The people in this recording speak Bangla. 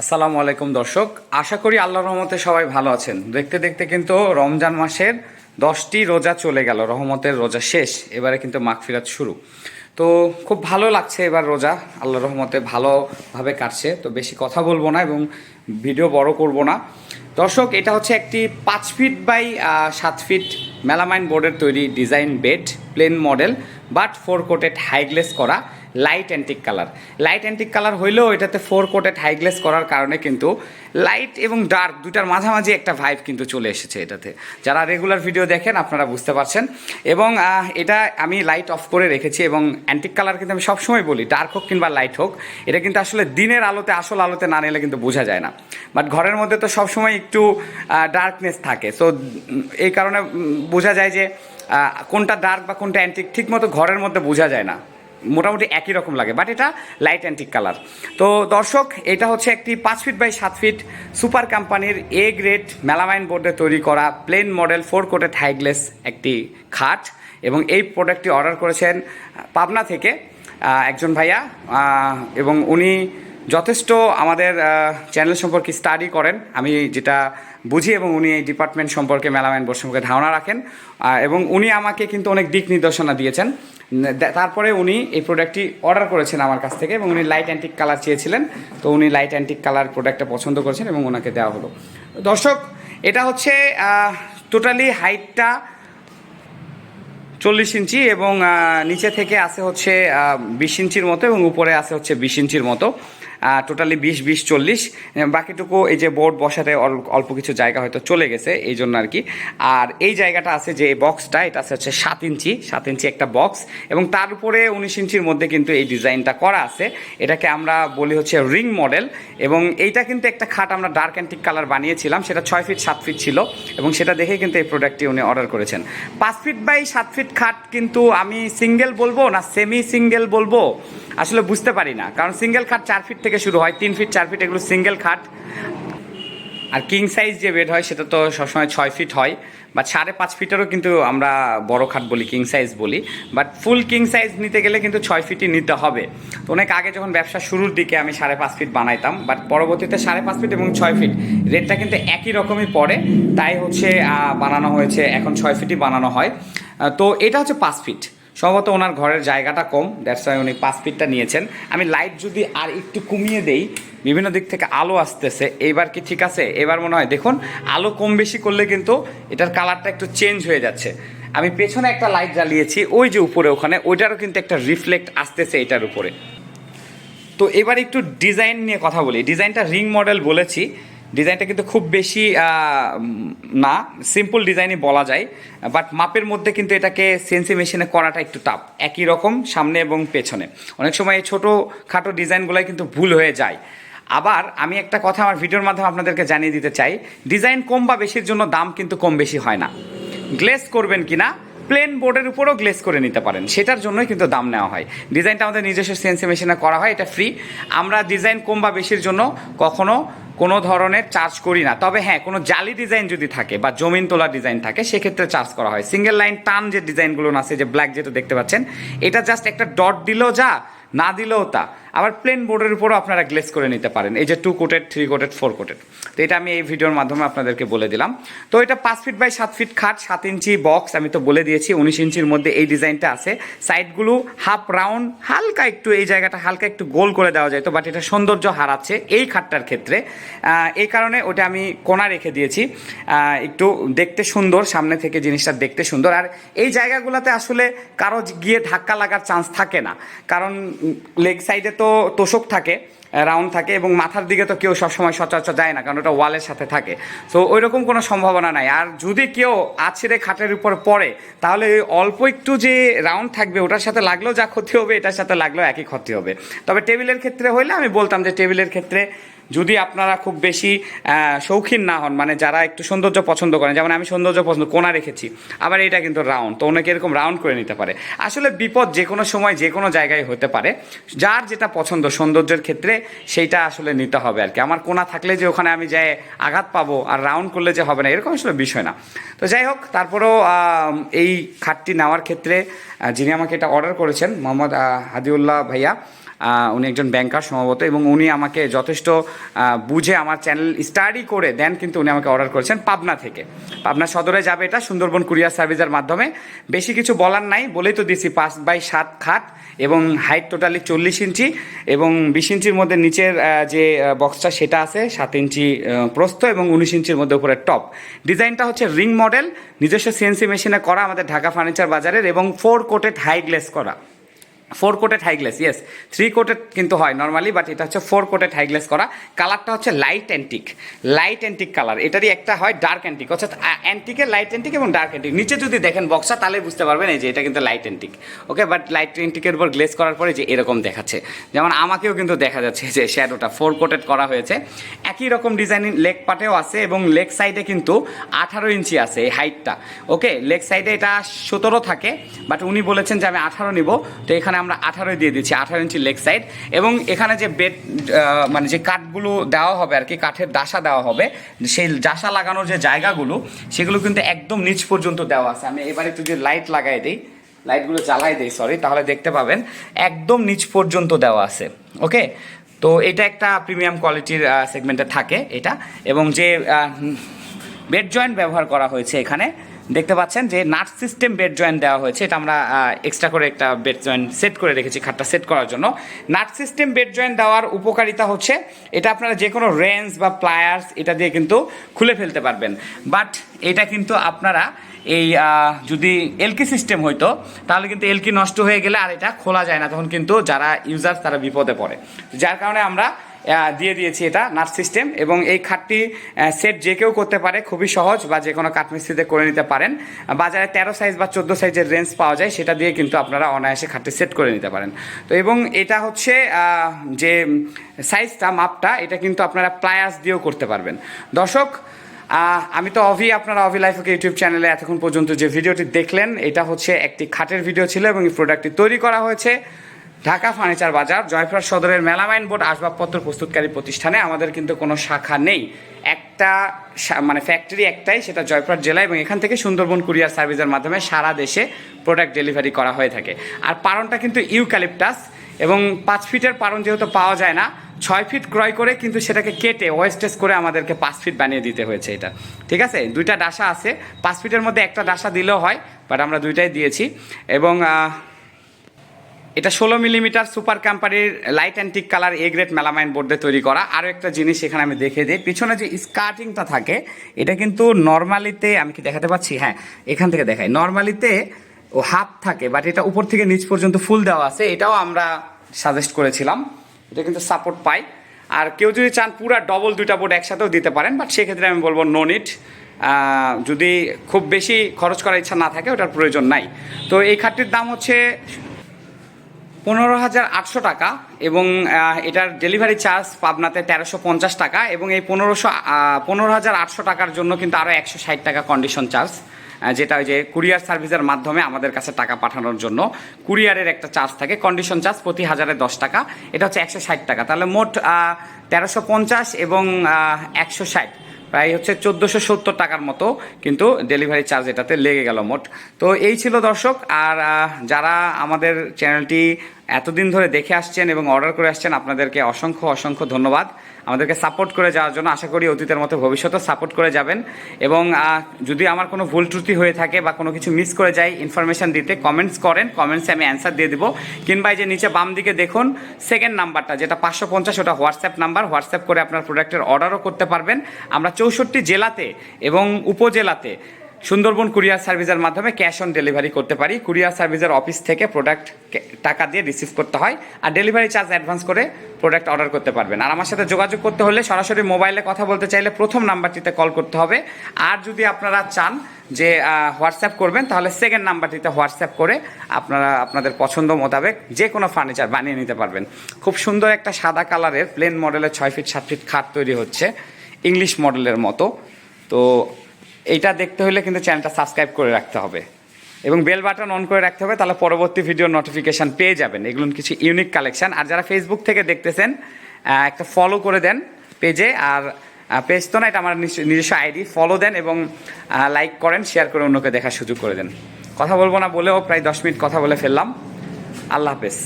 আসসালামু আলাইকুম দর্শক। আশা করি আল্লাহর রহমতে সবাই ভালো আছেন। দেখতে দেখতে কিন্তু রমজান মাসের দশটি রোজা চলে গেল। রহমতের রোজা শেষ। এবারে কিন্তু মাগফিরাত শুরু। তো খুব ভালো লাগছে এবার রোজা। আল্লাহর রহমতে ভালোভাবে কাটছে। তো বেশি কথা বলব না এবং ভিডিও বড় করব না। দর্শক, এটা হচ্ছে একটি পাঁচ ফিট বাই সাত ফিট মেলামাইন বোর্ডের তৈরি design bed, plain model, but four coated high gloss করা। Light antique colour light antique colour হইলেও এটাতে ফোর কোটেড হাইগ্লেস করার কারণে কিন্তু লাইট এবং ডার্ক দুটার মাঝামাঝি একটা ভাইব কিন্তু চলে এসেছে এটাতে। যারা রেগুলার ভিডিও দেখেন আপনারা বুঝতে পারছেন। এবং এটা আমি লাইট অফ করে রেখেছি এবং অ্যান্টিক কালার কিন্তু আমি সবসময় বলি ডার্ক হোক কিংবা লাইট হোক, এটা কিন্তু আসলে দিনের আলোতে, আসল আলোতে না নিলে কিন্তু বোঝা যায় না। বাট ঘরের মধ্যে তো সবসময় একটু ডার্কনেস থাকে। সো এই কারণে বোঝা যায় যে কোনটা ডার্ক বা কোনটা অ্যান্টিক ঠিক মতো ঘরের মধ্যে বোঝা যায় না। মোটামুটি একই রকম লাগে বাট এটা লাইট অ্যান্টিক কালার তো দর্শক, এটা হচ্ছে একটি পাঁচ ফিট বাই সাত ফিট সুপার কোম্পানির এ গ্রেড মেলামাইন বোর্ডে তৈরি করা plain model four coated high gloss একটি খাট এবং এই প্রোডাক্টটি অর্ডার করেছেন পাবনা থেকে একজন ভাইয়া এবং উনি যথেষ্ট আমাদের চ্যানেল সম্পর্কে স্টাডি করেন। আমি যেটা বুঝি এবং উনি এই ডিপার্টমেন্ট সম্পর্কে মেলামাইন বোর্ড সম্পর্কে ধারণা রাখেন। এবং উনি আমাকে কিন্তু অনেক দিক নির্দেশনা দিয়েছেন। তারপরে উনি এই প্রোডাক্টটি অর্ডার করেছেন আমার কাছ থেকে এবং উনি লাইট অ্যান্টিক কালার চেয়েছিলেন। তো উনি লাইট অ্যান্টিক কালার প্রোডাক্টটা পছন্দ করেছেন এবং ওনাকে দেওয়া হলো। দর্শক, এটা হচ্ছে টোটালি হাইটটা চল্লিশ ইঞ্চি এবং নিচে থেকে আসে হচ্ছে বিশ ইঞ্চির মতো এবং উপরে আসে হচ্ছে বিশ ইঞ্চির মতো। টোটালি বিশ বিশ, চল্লিশ। বাকিটুকু এই যে বোর্ড বসাতে অল- অল্প কিছু জায়গা হয়তো চলে গেছে, এই জন্য আর কি। আর এই জায়গাটা আছে যে বক্সটা এটা আছে হচ্ছে সাত ইঞ্চি সাত ইঞ্চি একটা বক্স এবং তার উপরে উনিশ ইঞ্চির মধ্যে কিন্তু এই ডিজাইনটা করা আছে। এটাকে আমরা বলি হচ্ছে রিং মডেল। এবং এইটা কিন্তু একটা খাট আমরা ডার্ক অ্যান্টিক কালার বানিয়েছিলাম, সেটা ছয় ফিট সাত ফিট ছিল। এবং সেটা দেখে কিন্তু এই প্রোডাক্টটি উনি অর্ডার করেছেন। পাঁচ ফিট বাই সাত ফিট খাট কিন্তু আমি সিঙ্গেল বলব না সেমি সিঙ্গেল বলব? আসলে বুঝতে পারি না। কারণ সিঙ্গেল খাট চার ফিট থেকে শুরু হয়, তিন ফিট চার ফিট এগুলো সিঙ্গেল খাট। আর কিং সাইজ যে বেড হয়, সেটা তো সবসময় ছয় ফিট হয় বা সাড়ে পাঁচ ফিটেরও কিন্তু আমরা বড় খাট বলি কিং সাইজ বলি। বাট ফুল কিং সাইজ নিতে গেলে কিন্তু ছয় ফিটই নিতে হবে। তো অনেক আগে যখন ব্যবসা শুরুর দিকে আমি সাড়ে পাঁচ ফিট বানাইতাম বাট পরবর্তীতে সাড়ে পাঁচ ফিট এবং ছয় ফিট রেটটা কিন্তু একই রকমই পড়ে। তাই হচ্ছে বানানো হয়েছে, এখন ছয় ফিটই বানানো হয়। তো এটা হচ্ছে পাঁচ ফিট সম্ভবত ওনার ঘরের জায়গাটা কম দ্যাটস ওয়াই উনি পাঁচ ফিটটা নিয়েছেন। আমি লাইট যদি আর একটু কমিয়ে দেই, বিভিন্ন দিক থেকে আলো আসতেছে, এইবার কি ঠিক আছে? এবার মনে হয়, দেখুন, আলো কম বেশি করলে কিন্তু এটার কালারটা একটু চেঞ্জ হয়ে যাচ্ছে। আমি পেছনে একটা লাইট জ্বালিয়েছি, ওই যে উপরে ওখানে, ওইটারও কিন্তু একটা রিফ্লেক্ট আসতেছে এটার উপরে। তো এবার একটু ডিজাইন নিয়ে কথা বলি। ডিজাইনটা রিং মডেল বলেছি। ডিজাইনটা কিন্তু খুব বেশি না সিম্পল ডিজাইনই বলা যায় বাট মাপের মধ্যে কিন্তু এটাকে সেন্সি মেশিনে করাটা একটু টাফ একই রকম সামনে এবং পেছনে। অনেক সময় এই ছোটো খাটো ডিজাইনগুলোই কিন্তু ভুল হয়ে যায়। আবার আমি একটা কথা আমার ভিডিওর মাধ্যমে আপনাদেরকে জানিয়ে দিতে চাই, ডিজাইন কম বা বেশির জন্য দাম কিন্তু কম বেশি হয় না। গ্লেস করবেন কিনা, প্লেন বোর্ডের উপরেও গ্লেস করে নিতে পারেন, সেটার জন্যই কিন্তু দাম নেওয়া হয়। ডিজাইনটা আমাদের নিজস্ব সেন্সি মেশিনে করা হয়, এটা ফ্রি আমরা ডিজাইন কম বা বেশির জন্য কখনো কোনো ধরনের চার্জ করি না। তবে হ্যাঁ কোনো জালি ডিজাইন যদি থাকে বা জমিন তোলা ডিজাইন থাকে, সেক্ষেত্রে চার্জ করা হয়। সিঙ্গেল লাইন টান যে ডিজাইনগুলো আছে, যে ব্ল্যাক যেটা দেখতে পাচ্ছেন, এটা জাস্ট একটা ডট দিলেও যা, না দিলেও তা। আবার প্লেন বোর্ডের উপরও আপনারা গ্লেস করে নিতে পারেন। এই যে two coated three coated four coated তো এটা আমি এই ভিডিওর মাধ্যমে আপনাদেরকে বলে দিলাম। তো এটা পাঁচ ফিট বাই সাত ফিট খাট, সাত ইঞ্চি বক্স আমি তো বলে দিয়েছি, উনিশ ইঞ্চির মধ্যে এই ডিজাইনটা আছে। সাইডগুলো হাফ রাউন্ড হালকা একটু এই জায়গাটা হালকা একটু গোল করে দেওয়া যায় তো বাট এটা সৌন্দর্য হারাচ্ছে এই খাটটার ক্ষেত্রে। এই কারণে ওটা আমি কোনা রেখে দিয়েছি। একটু দেখতে সুন্দর, সামনে থেকে জিনিসটা দেখতে সুন্দর। আর এই জায়গাগুলোতে আসলে কারও গিয়ে ধাক্কা লাগার চান্স থাকে না। কারণ লেগ সাইডে তো তোষক থাকে রাউন্ড থাকে এবং মাথার দিকে তো কেউ সবসময় সচরাচর যায় না, কারণ ওটা ওয়ালের সাথে থাকে। তো ওই রকম কোনো সম্ভাবনা নাই। আর যদি কেউ আছড়ে খাটের উপর পড়ে, তাহলে অল্প একটু যে রাউন্ড থাকবে, ওটার সাথে লাগলেও যা ক্ষতি হবে, এটার সাথে লাগলেও একই ক্ষতি হবে। তবে টেবিলের ক্ষেত্রে হইলে আমি বলতাম যে টেবিলের ক্ষেত্রে যদি আপনারা খুব বেশি শৌখিন না হন মানে যারা একটু সৌন্দর্য পছন্দ করেন, যেমন আমি সৌন্দর্য পছন্দ, কোনা রেখেছি, আবার এটা কিন্তু রাউন্ড তো অনেকে এরকম রাউন্ড করে নিতে পারে। আসলে বিপদ যে কোনো সময় যে কোনো জায়গায় হতে পারে। যার যেটা পছন্দ, সৌন্দর্যের ক্ষেত্রে সেইটা আসলে নিতে হবে আর কি। আমার কোনা থাকলে যে ওখানে আমি যাই আঘাত পাবো আর রাউন্ড করলে যে হবে না, এরকম আসলে বিষয় না। তো যাই হোক, তারপরেও এই খাটটি নেওয়ার ক্ষেত্রে যিনি আমাকে এটা অর্ডার করেছেন, মোহাম্মদ হাদিউল্লাহ ভাইয়া উনি একজন ব্যাংকার সম্ভবত, এবং উনি আমাকে যথেষ্ট বুঝে আমার চ্যানেল স্টাডি করে দেন, কিন্তু উনি আমাকে অর্ডার করেছেন পাবনা থেকে। পাবনা সদরে যাবে এটা সুন্দরবন কুরিয়ার সার্ভিসের মাধ্যমে। বেশি কিছু বলার নাই, বলেই তো দিছি, পাঁচ বাই সাত খাট এবং হাইট টোটালি চল্লিশ ইঞ্চি এবং বিশ ইঞ্চির মধ্যে নিচের যে বক্সটা সেটা আছে, সাত ইঞ্চি প্রস্থ এবং উনিশ ইঞ্চির মধ্যে উপরে টপ ডিজাইনটা হচ্ছে রিং মডেল নিজস্ব সিএনসি মেশিনে করা আমাদের ঢাকা ফার্নিচার বাজারের এবং ফোর কোটেড হাই গ্লেস করা। Four coated high gloss yes three coated কিন্তু হয় নর্মালি বাট এটা হচ্ছে ফোর কোটেড হাই গ্লেস করা। কালারটা হচ্ছে light antique light antique colour এটারই একটা হয় ডার্ক অ্যান্টিক অর্থাৎ অ্যান্টিকের লাইট অ্যান্টিক এবং ডার্ক অ্যান্টিক নিচে যদি দেখেন বক্সটা তাহলে বুঝতে পারবেন এই যে এটা কিন্তু light antique okay but light অ্যান্টিকের উপর গ্লেস করার পরে যে এরকম দেখাচ্ছে। যেমন আমাকেও কিন্তু দেখা যাচ্ছে যে শ্যাডোটা ফোর কোটেড করা হয়েছে। একই রকম ডিজাইন লেগ পাটেও আছে এবং লেগ সাইডে কিন্তু আঠারো ইঞ্চি আছে এই হাইটটা ওকে লেগ সাইডে এটা সতেরো থাকে বাট উনি বলেছেন যে আমি আঠারো নিব। তো এখানে আমরা আঠারোই দিয়ে দিচ্ছি, আঠারো ইঞ্চি লেগ সাইড। এবং এখানে যে বেড মানে যে কাঠগুলো দেওয়া হবে আর কি, কাঠের ডাসা দেওয়া হবে, সেই ডাসা লাগানোর যে জায়গাগুলো, সেগুলো কিন্তু একদম নিচ পর্যন্ত দেওয়া আছে। আমি এবার একটু যে লাইট লাগাই দিই লাইটগুলো জ্বালাই দেই সরি তাহলে দেখতে পাবেন একদম নিচ পর্যন্ত দেওয়া আছে। ওকে তো এটা একটা প্রিমিয়াম কোয়ালিটির সেগমেন্টে থাকে এটা। এবং যে বেড জয়েন্ট ব্যবহার করা হয়েছে এখানে দেখতে পাচ্ছেন যে নাট সিস্টেম বেড জয়েন্ট দেওয়া হয়েছে। এটা আমরা এক্সট্রা করে একটা বেড জয়েন্ট সেট করে রেখেছি খাটটা সেট করার জন্য। নাট সিস্টেম বেড জয়েন্ট দেওয়ার উপকারিতা হচ্ছে, এটা আপনারা যে কোনো রেঞ্জ বা প্লায়ার্স এটা দিয়ে কিন্তু খুলে ফেলতে পারবেন। বাট এটা কিন্তু আপনারা এই যদি এলকি সিস্টেম হইতো, তাহলে কিন্তু এলকি নষ্ট হয়ে গেলে আর এটা খোলা যায় না। তখন কিন্তু যারা ইউজার তারা বিপদে পড়ে। যার কারণে আমরা দিয়ে দিয়েছি এটা নাট সিস্টেম এবং এই খাটটি সেট যে কেউ করতে পারে খুবই সহজ বা যে কোনো কাঠমিস্ত্রিতে করে নিতে পারেন। বাজারে তেরো সাইজ বা চোদ্দ সাইজের রেঞ্জ পাওয়া যায়, সেটা দিয়ে কিন্তু আপনারা অনায়াসে খাটটি সেট করে নিতে পারেন। তো এবং এটা হচ্ছে যে সাইজটা মাপটা, এটা কিন্তু আপনারা প্লায়াস দিয়েও করতে পারবেন। দর্শক আমি তো অভি, আপনারা অভি লাইফকে ইউটিউব চ্যানেলে এতক্ষণ পর্যন্ত যে ভিডিওটি দেখলেন, এটা হচ্ছে একটি খাটের ভিডিও ছিল এবং এই প্রোডাক্টটি তৈরি করা হয়েছে। ঢাকা ফার্নিচার বাজার, জয়পুরহাট সদরের মেলামাইন বোর্ড আসবাবপত্র প্রস্তুতকারী প্রতিষ্ঠানে আমাদের কিন্তু কোনো শাখা নেই। একটা মানে ফ্যাক্টরি একটাই, সেটা জয়পুরহাট জেলা এবং এখান থেকে সুন্দরবন কুরিয়ার সার্ভিসের মাধ্যমে সারা দেশে প্রোডাক্ট ডেলিভারি করা হয়ে থাকে। আর পারনটা কিন্তু ইউক্যালিপটাস এবং পাঁচ ফিটের পারন যেহেতু পাওয়া যায় না, ছয় ফিট ক্রয় করে কিন্তু সেটাকে কেটে ওয়েস্টেজ করে আমাদেরকে পাঁচ ফিট বানিয়ে দিতে হয়েছে এটা। ঠিক আছে? দুইটা ডাসা আছে, পাঁচ ফিটের মধ্যে একটা ডাসা দিলেও হয় বাট আমরা দুইটাই দিয়েছি। এবং এটা ষোলো মিলিমিটার সুপার কোম্পানির light antique colour A grade melamine বোর্ডে তৈরি করা। আরও একটা জিনিস এখানে আমি দেখে দিই। পিছনে যে স্কার্টিংটা থাকে, এটা কিন্তু নর্মালিতে আমি কি দেখাতে পাচ্ছি? হ্যাঁ এখান থেকে দেখাই। নর্মালিতে ও হাফ থাকে বাট এটা উপর থেকে নিচ পর্যন্ত ফুল দেওয়া আছে। এটাও আমরা সাজেস্ট করেছিলাম। এটা কিন্তু সাপোর্ট পাই। আর কেউ যদি চান পুরা ডবল দুইটা বোর্ড একসাথেও দিতে পারেন বাট সেক্ষেত্রে আমি বলব নো নিট যদি খুব বেশি খরচ করার ইচ্ছা না থাকে, ওটার প্রয়োজন নাই। তো এই খাটটির দাম হচ্ছে পনেরো হাজার আটশো টাকা এবং এটার ডেলিভারি চার্জ পাবনাতে তেরোশো পঞ্চাশ টাকা এবং এই পনেরোশো পনেরো হাজার আটশো টাকার জন্য কিন্তু আরও একশো ষাট টাকা কন্ডিশন চার্জ যেটা ওই যে কুরিয়ার সার্ভিসের মাধ্যমে আমাদের কাছে টাকা পাঠানোর জন্য। কুরিয়ারের একটা চার্জ থাকে কন্ডিশন চার্জ প্রতি হাজারে দশ টাকা, এটা হচ্ছে একশো ষাট টাকা। তাহলে মোট তেরোশো পঞ্চাশ এবং একশো ষাট, প্রায় হচ্ছে চোদ্দোশো সত্তর টাকার মতো কিন্তু ডেলিভারি চার্জ এটাতে লেগে গেল মোট। তো এই ছিল দর্শক, আর যারা আমাদের চ্যানেলটি এতদিন ধরে দেখে আসছেন এবং অর্ডার করে আসছেন, আপনাদেরকে অসংখ্য অসংখ্য ধন্যবাদ। আমাদেরকে সাপোর্ট করে যাওয়ার জন্য আশা করি অতীতের মতো ভবিষ্যতেও সাপোর্ট করে যাবেন। এবং যদি আমার কোনো ভুল ত্রুটি হয়ে থাকে বা কোনো কিছু মিস করে যাই ইনফরমেশন দিতে কমেন্টস করেন কমেন্টসে আমি অ্যান্সার দিয়ে দিব। কিংবা এই যে নিচে বাম দিকে দেখুন সেকেন্ড নাম্বারটা যেটা পাঁচশো পঞ্চাশ, ওটা হোয়াটসঅ্যাপ নাম্বার হোয়াটসঅ্যাপ করে আপনার প্রোডাক্টের অর্ডারও করতে পারবেন। আমরা চৌষট্টি জেলাতে এবং উপজেলাতে সুন্দরবন কুরিয়ার সার্ভিসের মাধ্যমে ক্যাশ অন ডেলিভারি করতে পারি। কুরিয়ার সার্ভিসের অফিস থেকে প্রোডাক্ট টাকা দিয়ে রিসিভ করতে হয় আর ডেলিভারি চার্জ অ্যাডভান্স করে প্রোডাক্ট অর্ডার করতে পারবেন। আর আমার সাথে যোগাযোগ করতে হলে সরাসরি মোবাইলে কথা বলতে চাইলে প্রথম নাম্বারটিতে কল করতে হবে। আর যদি আপনারা চান যে হোয়াটসঅ্যাপ করবেন, তাহলে সেকেন্ড নাম্বারটিতে হোয়াটসঅ্যাপ করে আপনারা, আপনাদের পছন্দ মোতাবেক যে কোনো ফার্নিচার বানিয়ে নিতে পারবেন। খুব সুন্দর একটা সাদা কালারের প্লেন মডেলের ছয় ফিট সাত ফিট খাট তৈরি হচ্ছে ইংলিশ মডেলের মতো। তো এইটা দেখতে হলে কিন্তু চ্যানেলটা সাবস্ক্রাইব করে রাখতে হবে। এবং বেল বাটন অন করে রাখতে হবে, তাহলে পরবর্তী ভিডিও নোটিফিকেশান পেয়ে যাবেন। এগুলো কিছু ইউনিক কালেকশন আর যারা ফেসবুক থেকে দেখতেছেন একটা ফলো করে দেন পেজে আর পেজ তো না, এটা আমার নিজস্ব আইডি ফলো দেন এবং লাইক করেন শেয়ার করে অন্যকে দেখার সুযোগ করে দেন। কথা বলব না বলেও প্রায় দশ মিনিট কথা বলে ফেললাম। আল্লাহ হাফেজ।